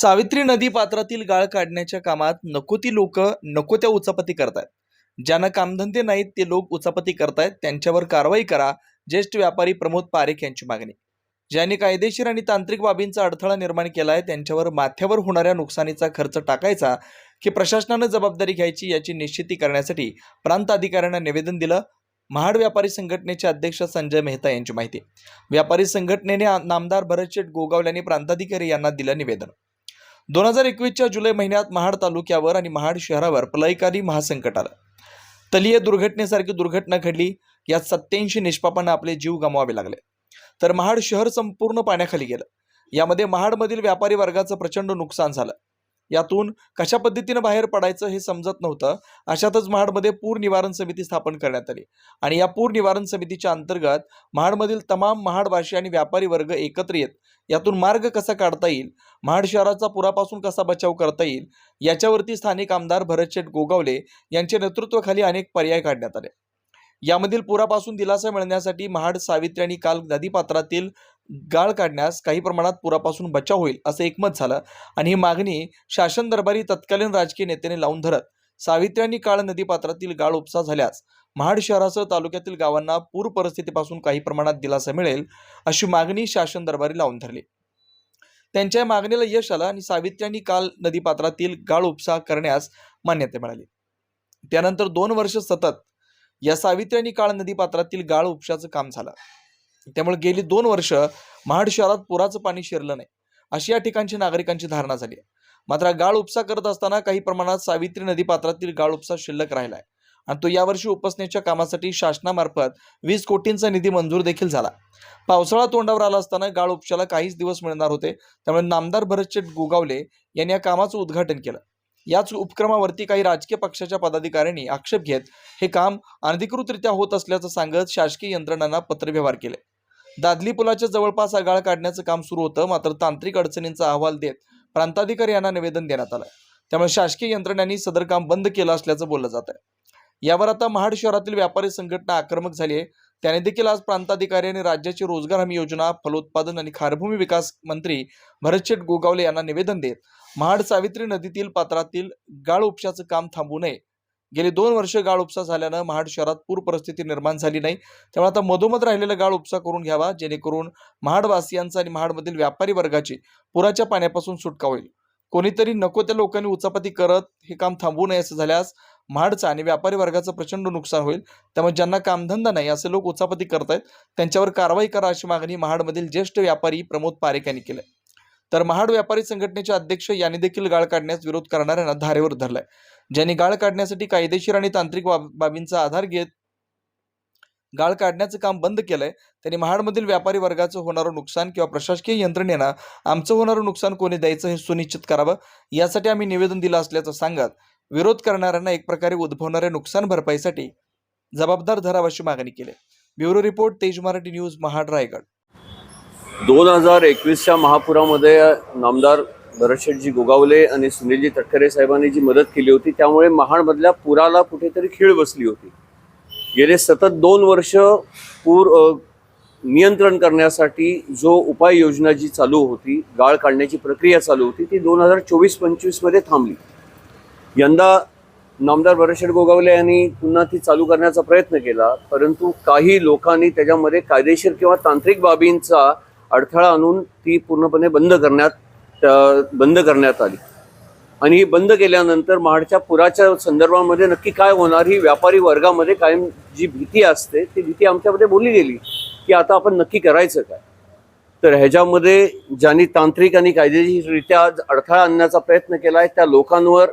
सावित्री नदी पात्रातील गाळ काढण्याच्या कामात नको ती लोक नको त्या उचापती करतायत. ज्यांना कामधंदे नाहीत ते लोक उचापती करतायत. त्यांच्यावर कारवाई करा. ज्येष्ठ व्यापारी प्रमोद पारेख यांची मागणी. ज्यांनी कायदेशीर आणि तांत्रिक बाबींचा अडथळा निर्माण केलाय त्यांच्यावर माथ्यावर होणाऱ्या नुकसानीचा खर्च टाकायचा की प्रशासनानं जबाबदारी घ्यायची याची निश्चिती करण्यासाठी प्रांत अधिकाऱ्यांना निवेदन दिलं. महाड व्यापारी संघटनेचे अध्यक्ष संजय मेहता यांची माहिती. व्यापारी संघटनेने नामदार भरतशेठ गोगावल्यांनी प्रांताधिकारी यांना दिलं निवेदन. दोन हजार एकवीसच्या जुलै महिन्यात महाड तालुक्यावर आणि महाड शहरावर प्रलयकारी महासंकट आलं. तलीय दुर्घटनेसारखी दुर्घटना घडली यात सत्याऐंशी निष्पापांना आपले जीव गमवावे लागले. तर महाड शहर संपूर्ण पाण्याखाली गेलं. यामध्ये महाडमधील व्यापारी वर्गाचं प्रचंड नुकसान झालं. यातून कशा पद्धतीनं बाहेर पडायचं हे समजत नव्हतं. अशातच महाडमध्ये पूर निवारण समिती स्थापन करण्यात आली. आणि या पूर निवारण समितीच्या अंतर्गत महाडमधील तमाम महाडवासी आणि व्यापारी वर्ग एकत्र येत यातून मार्ग कसा काढता येईल? महाड शहराचा पुरापासून कसा बचाव करता येईल? याच्यावरती स्थानिक आमदार भरतशेठ गोगावले यांच्या नेतृत्वाखाली अनेक पर्याय काढण्यात आले. यामधील पुरापासून दिलासा मिळण्यासाठी महाड सावित्री आणि काल नदीपात्रातील गाळ काढण्यास काही प्रमाणात पुरापासून बचाव होईल असं एकमत झालं. आणि ही मागणी शासन दरबारी तत्कालीन राजकीय नेत्याने लावून धरत सावित्र्यांनी काळ नदीपात्रातील गाळ उपसा झाल्यास महाड शहरासह तालुक्यातील गावांना पूर परिस्थितीपासून काही प्रमाणात दिलासा मिळेल अशी मागणी शासन दरबारी लावून धरली. त्यांच्या मागणीला यश आलं आणि सावित्र्यांनी काल नदीपात्रातील गाळ उपसा करण्यास मान्यता मिळाली. त्यानंतर दोन वर्ष सतत या सावित्र्यांनी काळ नदीपात्रातील गाळ उपशाचं काम झालं. त्यामुळे गेली दोन वर्ष महाड शहरात पुराचं पाणी शिरलं नाही अशी या ठिकाणची नागरिकांची धारणा झाली. आहे. मात्र गाळ उपसा करत असताना काही प्रमाणात सावित्री नदीपात्रातील गाळ उपसा शिल्लक राहिलाय. आणि तो यावर्षी उपसण्याच्या कामासाठी शासनामार्फत वीस कोटींचा निधी मंजूर देखील झाला. पावसाळा तोंडावर आला असताना गाळ उपशाला काहीच दिवस मिळणार होते. त्यामुळे नामदार भरतशेठ गोगावले यांनी या कामाचं उद्घाटन केलं. याच उपक्रमावरती काही राजकीय पक्षाच्या पदाधिकाऱ्यांनी आक्षेप घेत हे काम अनधिकृतरित्या होत असल्याचं सांगत शासकीय यंत्रणांना पत्रव्यवहार केले. दादली पुलाच्या जवळपास आगाळ काढण्याचं काम सुरू होतं मात्र तांत्रिक अडचणींचा अहवाल देत प्रांताधिकारी यांना निवेदन देण्यात आलं त्यामुळे शासकीय यंत्रणांनी सदर काम बंद केलं असल्याचं बोललं जात आहे यावर आता महाड शहरातील व्यापारी संघटना आक्रमक झाली आहे. त्याने देखील आज प्रांताधिकारी आणि राज्याची रोजगार हमी योजना फलोत्पादन आणि खारभूमी विकास मंत्री भरतशेठ गोगावले यांना निवेदन देत महाड सावित्री नदीतील पात्रातील गाळ उपशाचं काम थांबू नये. गेली दोन वर्ष गाळ उपसा झाल्यानं महाड शहरात पूर परिस्थिती निर्माण झाली नाही. त्यामुळे आता मधोमध राहिलेला गाळ उपसा करून घ्यावा जेणेकरून महाडवासियांचा आणि महाडमधील व्यापारी वर्गाची पुराच्या पाण्यापासून सुटका होईल. कोणीतरी नको त्या लोकांनी उचापती करत हे काम थांबवू नये असं झाल्यास महाडचं आणि व्यापारी वर्गाचं प्रचंड नुकसान होईल. त्यामुळे ज्यांना कामधंदा नाही असे लोक उचापती करतायत त्यांच्यावर कारवाई करा अशी मागणी महाडमधील ज्येष्ठ व्यापारी प्रमोद पारेख यांनी केली तर महाड व्यापारी संघटनेचे अध्यक्ष यांनी देखील गाळ काढण्यास विरोध करणाऱ्यांना धारेवर धरलाय. ज्यांनी गाळ काढण्यासाठी कायदेशीर आणि तांत्रिक बाब- बाबींचा आधार घेत गाळ काढण्याचं काम बंद केलंय त्यांनी महाडमधील व्यापारी वर्गाचं होणारं नुकसान किंवा प्रशासकीय यंत्रणेनं आमचं होणारं नुकसान कोणी द्यायचं हे सुनिश्चित करावं यासाठी आम्ही निवेदन दिलं असल्याचं सांगत विरोध करणाऱ्यांना एक प्रकारे उद्भवणाऱ्या नुकसान भरपाईसाठी जबाबदार धरावं अशी मागणी केली. ब्युरो रिपोर्ट तेज मराठी न्यूज महाड रायगड. दोन हजार एकवीसच्या महापुरामध्ये नामदार भरतशेठजी गोगावले आणि सुनीलजी तटकरे साहेबांनी जी मदत केली होती त्यामुळे महाडमधल्या पुराला कुठेतरी खीळ बसली होती. गेले सतत दोन वर्ष पूर नियंत्रण करण्यासाठी जो उपाययोजना जी चालू होती गाळ काढण्याची प्रक्रिया चालू होती ती दोन हजार चोवीस पंचवीसमध्ये थांबली. यंदा नामदार भरतशेठ गोगावले यांनी पुन्हा ती चालू करण्याचा प्रयत्न केला परंतु काही लोकांनी त्याच्यामध्ये कायदेशीर किंवा तांत्रिक बाबींचा अडथळा आणून ती पूर्णपणे बंद करण्यात बंद करण्यात आली. आणि ही बंद केल्यानंतर महाडच्या पुराच्या संदर्भामध्ये नक्की काय होणार ही व्यापारी वर्गामध्ये कायम जी भीती असते ती भीती आमच्यामध्ये बोलली गेली की आता आपण नक्की करायचं काय? तर ह्याच्यामध्ये ज्यांनी तांत्रिक आणि कायदेशीररित्या अडथळा आणण्याचा प्रयत्न केला आहे त्या लोकांवर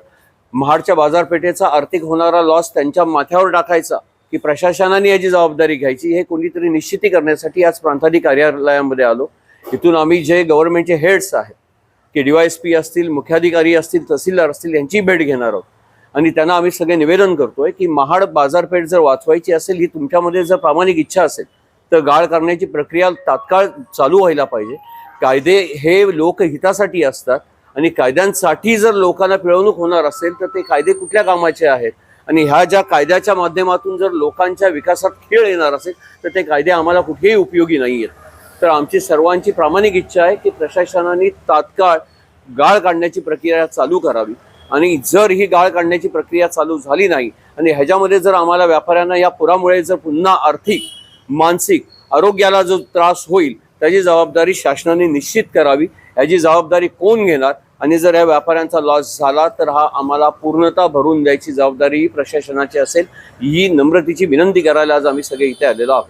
महाडच्या बाजारपेठेचा आर्थिक होणारा लॉस त्यांच्या माथ्यावर टाकायचा की प्रशासनाने याची जबाबदारी घ्यायची हे कोणीतरी निश्चिती करण्यासाठी आज प्रांताधिक कार्यालयामध्ये आलो. इथून आम्ही जे गव्हर्नमेंटचे हेड्स आहेत की पी असतील मुख्याधिकारी असतील तहसीलदार असतील यांची भेट घेणार आहोत. आणि त्यांना आम्ही सगळे निवेदन करतोय की महाड बाजारपेठ जर वाचवायची असेल ही तुमच्यामध्ये जर प्रामाणिक इच्छा असेल तर गाळ करण्याची प्रक्रिया तात्काळ चालू व्हायला पाहिजे. कायदे हे लोकहितासाठी असतात आणि कायद्यांसाठी जर लोकांना पिळवणूक होणार असेल तर ते कायदे कुठल्या कामाचे आहेत? आणि ह्या ज्या कायद्याच्या माध्यमातून जर लोकांच्या विकासात खेळ येणार असेल तर ते कायदे आम्हाला कुठेही उपयोगी नाही आहेत तर आमची सर्वांची प्रामाणिक इच्छा आहे की प्रशासनाने तात्काळ गाळ काढण्याची प्रक्रिया चालू करावी. आणि जर ही गाळ काढण्याची प्रक्रिया चालू झाली नाही आणि ह्याच्यामध्ये जर आम्हाला व्यापाऱ्यांना या पुरामुळे जर पुन्हा आर्थिक मानसिक आरोग्याला जो त्रास होईल त्याची जबाबदारी शासनाने निश्चित करावी. याची जबाबदारी कोण घेणार? आणि जर या व्यापाऱ्यांचा लॉस झाला तर हा आम्हाला पूर्णतः भरून द्यायची जबाबदारी ही प्रशासनाची असेल. ही नम्रतेची विनंती करायला आज आम्ही सगळे इथे आलेलो आहोत.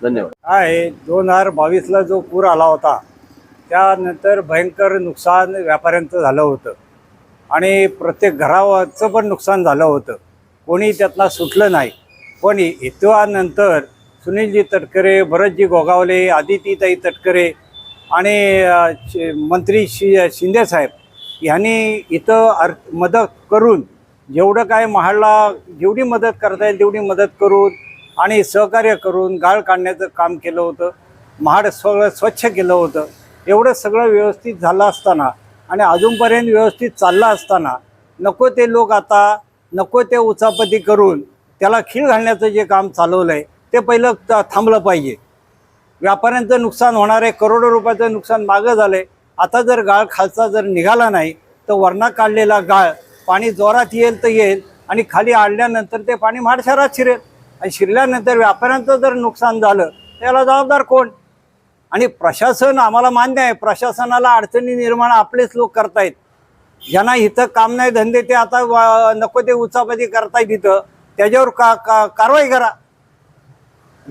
धन्यवाद. काय दोन हजार बावीसला जो पूर आला होता त्यानंतर भयंकर नुकसान व्यापाऱ्यांचं झालं होतं. आणि प्रत्येक घराचं पण नुकसान झालं होतं. कोणी त्यातला सुटलं नाही. पण इतवानंतर सुनीलजी तटकरे भरतजी गोगावले आदितीताई तटकरे आणि शि- मंत्री शि शिंदेसाहेब ह्यांनी इथं अर् मदत करून जेवढं काय महाडला जेवढी मदत करता येईल तेवढी मदत करून आणि सहकार्य करून गाळ काढण्याचं काम केलं होतं. महाड सगळं स्वच्छ केलं होतं. एवढं सगळं व्यवस्थित झालं असताना आणि अजूनपर्यंत व्यवस्थित चाललं असताना नको ते लोक आता नको ते उचापती करून त्याला खीळ घालण्याचं जे काम चालवलं आहे ते पहिलं थांबलं पाहिजे. व्यापाऱ्यांचं नुकसान होणार आहे करोडो रुपयाचं नुकसान मागं झालं आहे आता जर गाळ खालचा जर निघाला नाही तर वरणा काढलेला गाळ पाणी जोरात येईल तर येईल आणि खाली आणल्यानंतर ते पाणी महाडशहरात शिरेल. आणि शिरल्यानंतर व्यापाऱ्यांचं जर नुकसान झालं त्याला जबाबदार कोण? आणि प्रशासन आम्हाला मान्य आहे प्रशासनाला अडचणी निर्माण आपलेच लोक करतायत. ज्यांना इथं काम नाही धंदे ते आता वा- नको ते उचापती करतायत इथं त्याच्यावर का का कारवाई करा.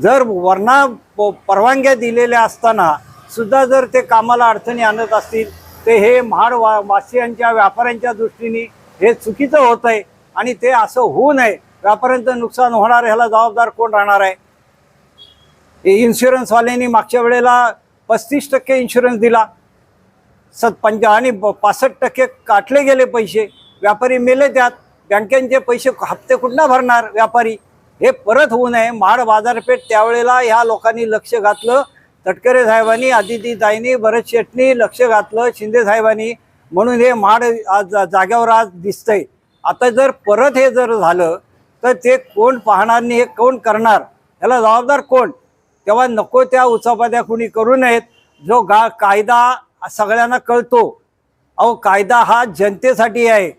जर वरणा प- परवानग्या दिलेल्या असताना सुद्धा जर ते कामाला अडचणी आणत असतील तर हे महाड वा वासियांच्या व्यापाऱ्यांच्या दृष्टीने हे चुकीचं होत आहे आणि ते असं होऊ नये. व्यापाऱ्यांचं नुकसान होणार ह्याला जबाबदार कोण राहणार आहे? इन्शुरन्सवाल्यांनी मागच्या वेळेला पस्तीस टक्के इन्शुरन्स दिला. सत पंचा आणि ब- पासष्ट टक्के काटले गेले पैसे. व्यापारी मेले त्यात. बँकेचे पैसे हप्ते कुठनं भरणार व्यापारी? हे परत होऊ नये. महाड बाजारपेठ त्यावेळेला ह्या लोकांनी लक्ष घातलं. तटकरे साहेबांनी आदिती ताईंनी भरत शेटनी लक्ष घातलं. शिंदे साहेबांनी. म्हणून हे महाड आज जा- जाग्यावर आज दिसतंय. आता जर परत हे जर झालं तर ते कोण पाहणार नाही हे कोण करणार? याला जबाबदार कोण? तेव्हा नको त्या उचापाद्या कुणी करू नयेत. जो गा कायदा सगळ्यांना कळतो. अहो कायदा हा जनतेसाठी आहे.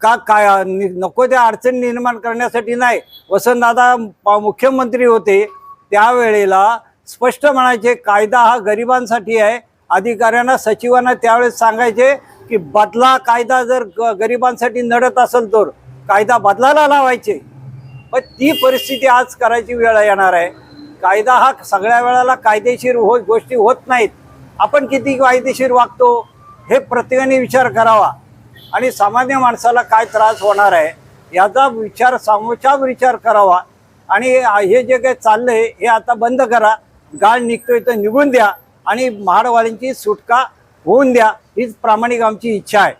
का काय नि- नको त्या अडचणी निर्माण करण्यासाठी नाही. वसंतदादा प- मुख्यमंत्री होते त्यावेळेला स्पष्ट म्हणायचे कायदा हा गरिबांसाठी आहे. अधिकाऱ्यांना सचिवांना त्यावेळेस सांगायचे की बदला कायदा जर ग- गरिबांसाठी नडत असेल तर. कायदा बदलायला लावायचे. पण ती परिस्थिती आज करायची वेळ येणार आहे. कायदा हा सगळ्या वेळेला कायदेशीर हो गोष्टी होत नाहीत. आपण किती कायदेशीर वागतो हे प्रत्येकाने विचार करावा. आणि सामान्य माणसाला काय त्रास होणार आहे याचा विचार समोरचा विचार करावा. आणि हे जे काही चाललंय हे आता बंद करा. गाळ निघतोय तर निघून द्या. आणि महाडवाल्यांची सुटका होऊन द्या. हीच प्रामाणिक आमची इच्छा आहे.